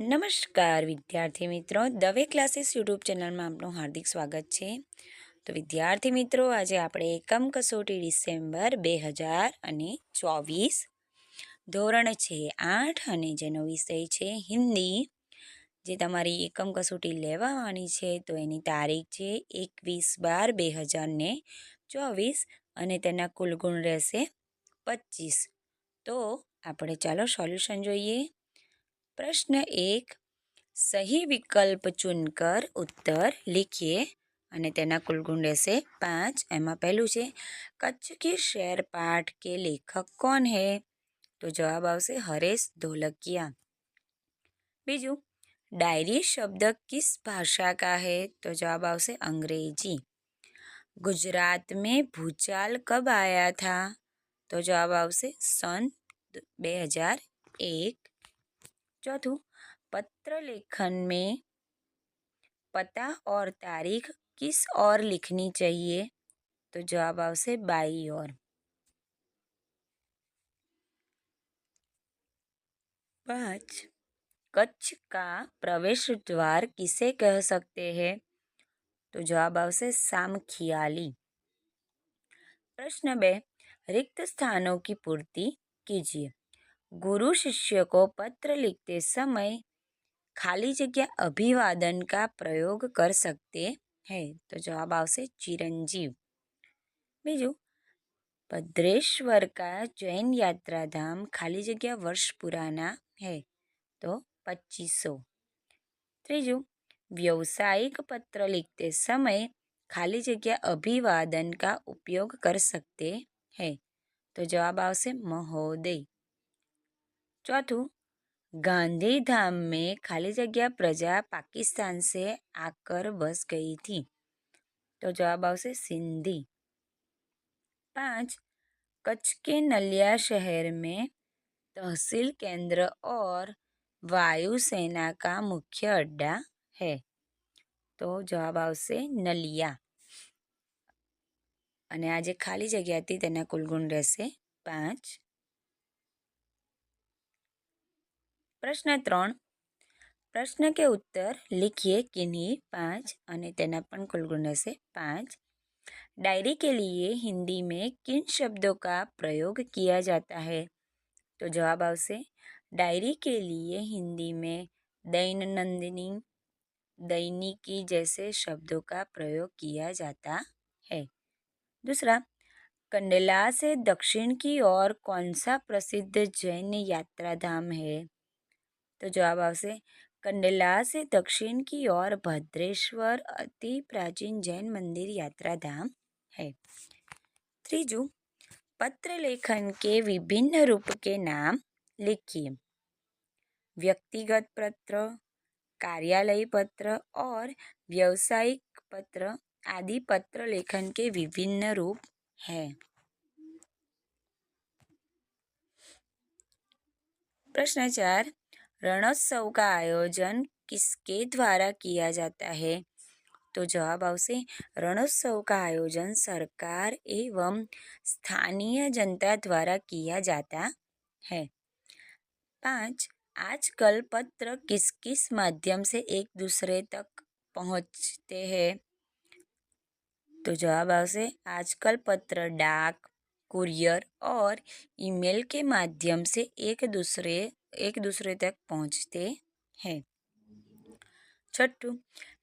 નમસ્કાર વિદ્યાર્થી મિત્રો, દવે ક્લાસીસ યુટ્યુબ ચેનલમાં આપનું હાર્દિક સ્વાગત છે. તો વિદ્યાર્થી મિત્રો, આજે આપણે એકમ કસોટી ડિસેમ્બર બે હજાર અને ચોવીસ ધોરણ છે આઠ અને જેનો વિષય છે હિન્દી. જે તમારી એકમ કસોટી લેવાની છે તો એની તારીખ છે એકવીસ બાર બે હજાર ને ચોવીસ અને તેના કુલ ગુણ રહેશે પચીસ. તો આપણે ચાલો સોલ્યુશન જોઈએ. प्रश्न एक सही विकल्प चुनकर उत्तर लिखिए અને તેના કુલ ગુણ રહેશે પાંચ એમાં પહેલું છે કચ્છ કે શેર પાઠ કે લેખક કોણ હે તો જવાબ આવશે હરેશ ધોલકિયા બીજું डायरी शब्द किस भाषा का है तो जवाब આવશે અંગ્રેજી गुजरात में भूचाल कब आया था तो जवाब આવશે सन બે હજાર એક चौथों पत्र लेखन में पता और तारीख किस और लिखनी चाहिए? तो जवाब आवश्य बाई और। पाँच, कच्छ का प्रवेश द्वार किसे कह सकते हैं? तो जवाब आवश्य साम खियाली प्रश्न बे, रिक्त स्थानों की पूर्ति कीजिए। गुरु शिष्य को पत्र लिखते समय खाली जगह अभिवादन का प्रयोग कर सकते हैं। तो जवाब आवश्य चिरंजीव। बीजू, भद्रेश्वर का जैन यात्रा धाम खाली जगह वर्ष पुराना है तो पच्चीस। त्रीजू, व्यवसायिक पत्र लिखते समय खाली जगह अभिवादन का उपयोग कर सकते हैं। तो जवाब आवश्य महोदय। चौथों गांधी धाम में खाली जगह प्रजा पाकिस्तान से आकर बस गई थी तो जवाब आवश्य सिंधी पाँच कच्छ के नलिया शहर में तहसील केंद्र और वायुसेना का मुख्य अड्डा है तो જવાબ આવશે નલિયા અને આ જે ખાલી જગ્યા હતી તેના કુલ ગુણ રહેશે પાંચ પ્રશ્ન ત્રણ પ્રશ્ન કે ઉત્તર लिखिए किन्हीं पाँच અને તેના પણ કુલ ગુણ રહેશે પાંચ डायरी के लिए हिंदी में किन शब्दों का प्रयोग किया जाता है तो जवाब आवश्य डायरी के लिए हिंदी में दैनंदिनी दैनिकी जैसे शब्दों का प्रयोग किया जाता है दूसरा कंडला से दक्षिण की ओर कौन सा प्रसिद्ध जैन यात्रा धाम है तो जवाब आवश्य कंडला से दक्षिण की ओर भद्रेश्वर अति प्राचीन जैन मंदिर यात्रा धाम है। त्रीजू पत्र लेखन के विभिन्न रूप के नाम लिखिए। व्यक्तिगत पत्र, कार्यालय पत्र और व्यावसायिक पत्र आदि पत्र लेखन के विभिन्न रूप हैं। प्रश्न चार रणोत्सव का आयोजन किसके द्वारा किया जाता है? तो जवाब आवश्य रणोत्सव का आयोजन सरकार एवं स्थानीय जनता द्वारा किया जाता है। पाँच, आजकल पत्र किस किस माध्यम से एक दूसरे तक पहुँचते हैं? तो जवाब आवश्य आजकल पत्र डाक, कुरियर और ईमेल के माध्यम से एक दूसरे एक दूसरे तक पहुँचते हैं। छठू,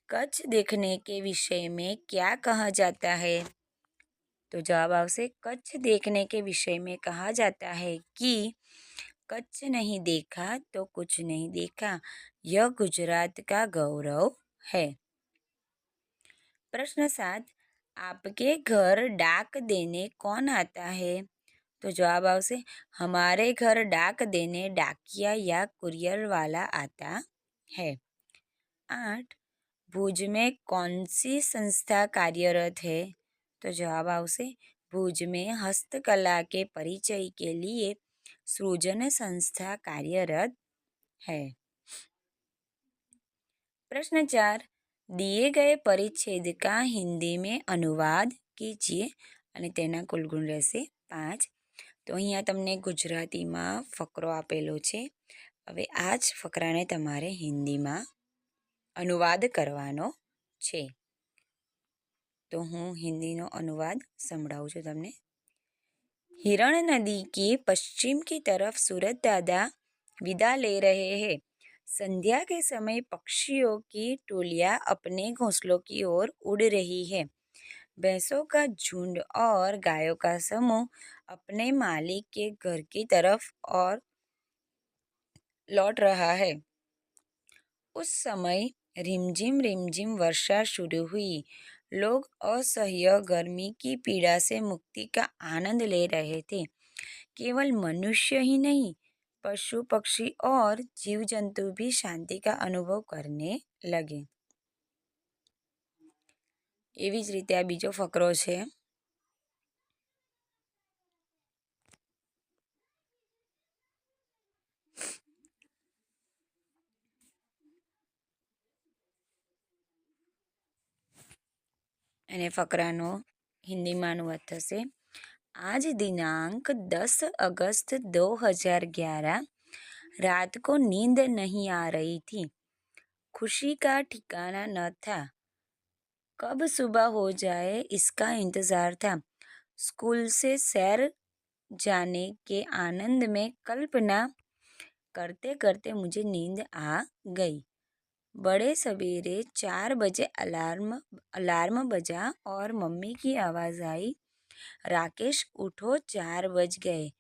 कच्छ देखने के विषय में क्या कहा जाता है? तो जवाब आवश्य कच्छ देखने के विषय में कहा जाता है कि कच्छ नहीं देखा तो कुछ नहीं देखा। यह गुजरात का गौरव है। प्रश्न सात, आपके घर डाक देने कौन आता है? तो जवाब आवश्य हमारे घर डाक देने डाकिया या कुरियर वाला आता है आठ भुज में कौन सी संस्था कार्यरत है तो जवाब आवश्य भुज में हस्तकला के परिचय के लिए सृजन संस्था कार्यरत है प्रश्न चार दिए गए परिच्छेद का हिंदी में अनुवाद कीजिए અને તેના કુલ ગુણ રહેશે પાંચ તો અહીંયા તમને ગુજરાતીમાં ફકરો આપેલો છે હવે આ જ ફકરાને તમારે હિન્દીમાં અનુવાદ કરવાનો છે તો હું હિન્દીનો અનુવાદ સંભળાવું છું તમને हिरण नदी के पश्चिम की तरफ सूरज दादा विदा ले रहे हैं संध्या के समय पक्षियों की टोलियां अपने घोंसलों की ओर उड़ रही है भैंसों का झुंड और गायों का समूह अपने मालिक के घर की तरफ़ और लौट रहा है। उस समय रिमझिम रिमझिम वर्षा शुरू हुई। लोग असह्य गर्मी की पीड़ा से मुक्ति का आनंद ले रहे थे। केवल मनुष्य ही नहीं, पशु पक्षी और जीव जंतु भी शांति का अनुभव करने लगे। એવી જ રીતે આ બીજો ફકરો છે. અને ફકરાનો હિન્દીમાં અનુવાદ થશે. આજ દિનાંક દસ અગસ્ત દો હજાર ગ્યારહ રાત કો નીંદ નહીં આ રહી થી. ખુશી કા ઠિકાના ન થા. कब सुबह हो जाए इसका इंतज़ार था। स्कूल से सैर जाने के आनंद में कल्पना करते करते मुझे नींद आ गई। बड़े सवेरे चार बजे अलार्म अलार्म बजा और मम्मी की आवाज़ आई, राकेश, उठो, चार बज गए।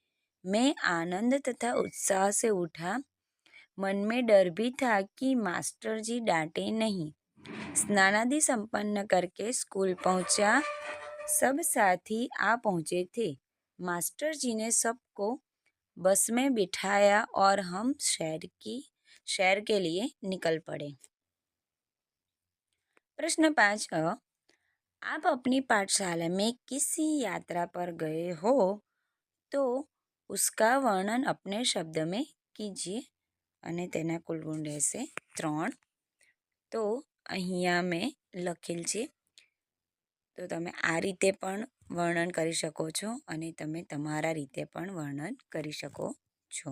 मैं आनंद तथा उत्साह से उठा। मन में डर भी था कि मास्टर जी डांटे नहीं। स्नानादि संपन्न करके स्कूल पहुंचा सब साथी आ पहुंचे थे मास्टर जी ने सबको बस में बिठाया और हम शहर की शहर के लिए निकल पड़े प्रश्न पाँच अ आप अपनी पाठशाला में किसी यात्रा पर गए हो तो उसका वर्णन अपने शब्द में कीजिए અને તેના કુલ ગુણ રહેશે ત્રણ તો અહીંયા મેં લખેલ છે. તો તમે આ રીતે પણ વર્ણન કરી શકો છો અને તમે તમારા રીતે પણ વર્ણન કરી શકો છો.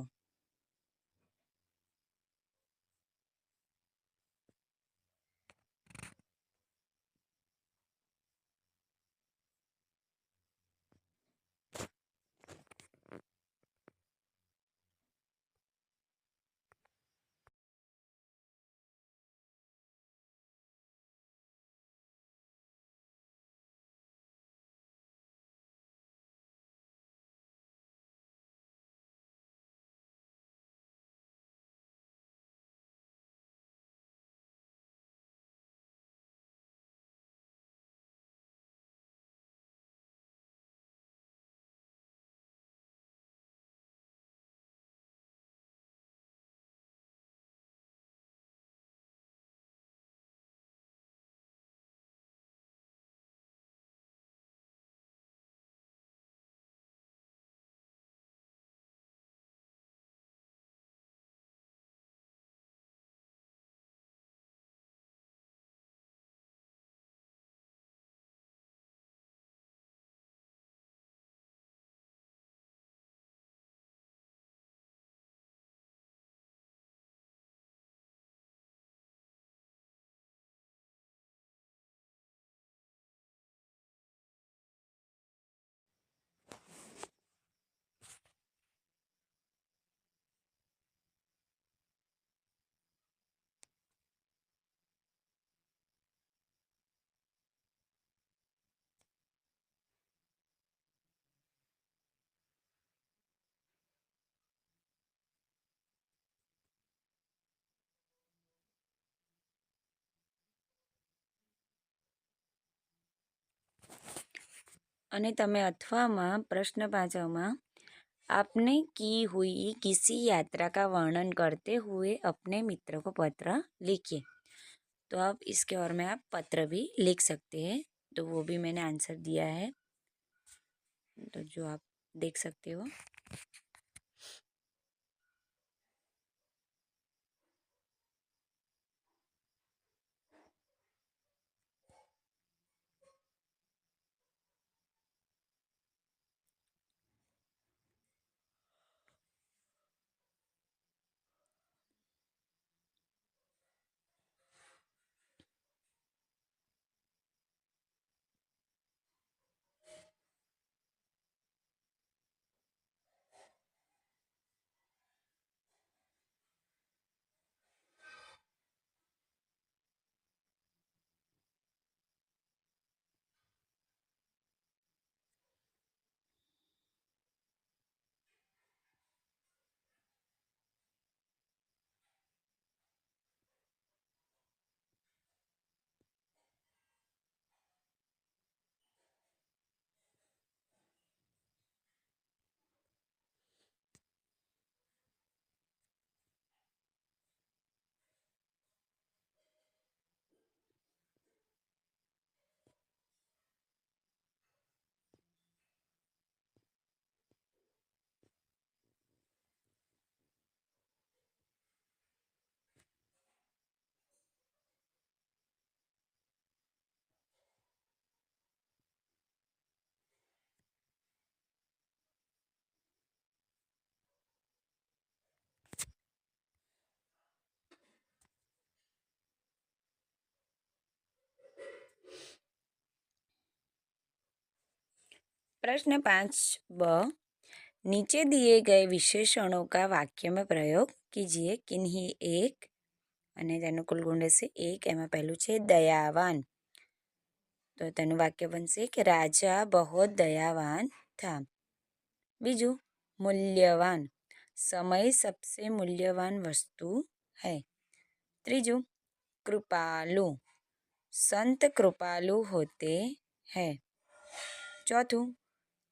અને તમે અથવામાં प्रश्न પાંચમાં आपने की हुई किसी यात्रा का वर्णन करते हुए अपने मित्र को पत्र लिखिए तो आप इसके और में आप पत्र भी लिख सकते हैं तो वो भी मैंने आंसर दिया है तो जो आप देख सकते हो प्रश्न पाँच ब नीचे दिए गए विशेषणों का वाक्य में प्रयोग कीजिए किन्हीं एक અને તેનું કુલ ગુણ રહેશે એક એમાં પહેલું છે દયાવાન તો તેનું વાક્ય બનશે કે રાજા બહુ દયાવાન થા બીજું મૂલ્યવાન સમય સબસે મૂલ્યવાન વસ્તુ है ત્રીજું કૃપાલુ संत कृपालु होते हैं चौथों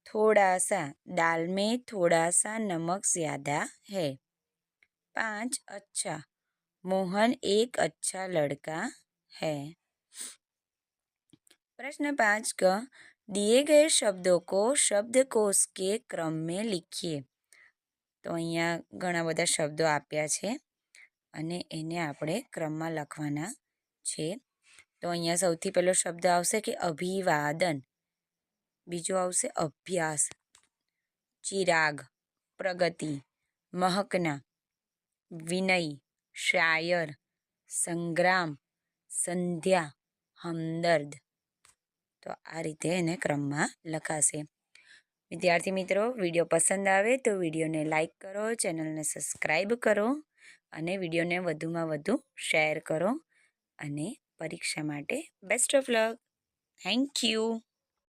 थोड़ा सा दाल में थोड़ा सा नमक ज़्यादा है पाँच अच्छा मोहन एक अच्छा लड़का है प्रश्न पाँच का दिए गए शब्दों को शब्दकोश के क्रम में लिखिए તો અહીંયા ઘણા બધા શબ્દો આપ્યા છે અને એને આપણે ક્રમમાં લખવાના છે તો અહીંયા સૌથી પહેલો શબ્દ આવશે કે અભિવાદન બીજો આવશે અભ્યાસ. ચિરાગ, પ્રગતિ, મહકના, વિનય શાયર સંગ્રામ, સંધ્યા, હમદર્દ. તો આ રીતે એને ક્રમમાં લખાશે. વિદ્યાર્થી મિત્રો, વીડિયો પસંદ આવે તો વિડીયોને લાઈક કરો, ચેનલને સબસ્ક્રાઈબ કરો અને વિડીયોને વધુમાં વધુ શેર કરો અને પરીક્ષા માટે best of luck. Thank you.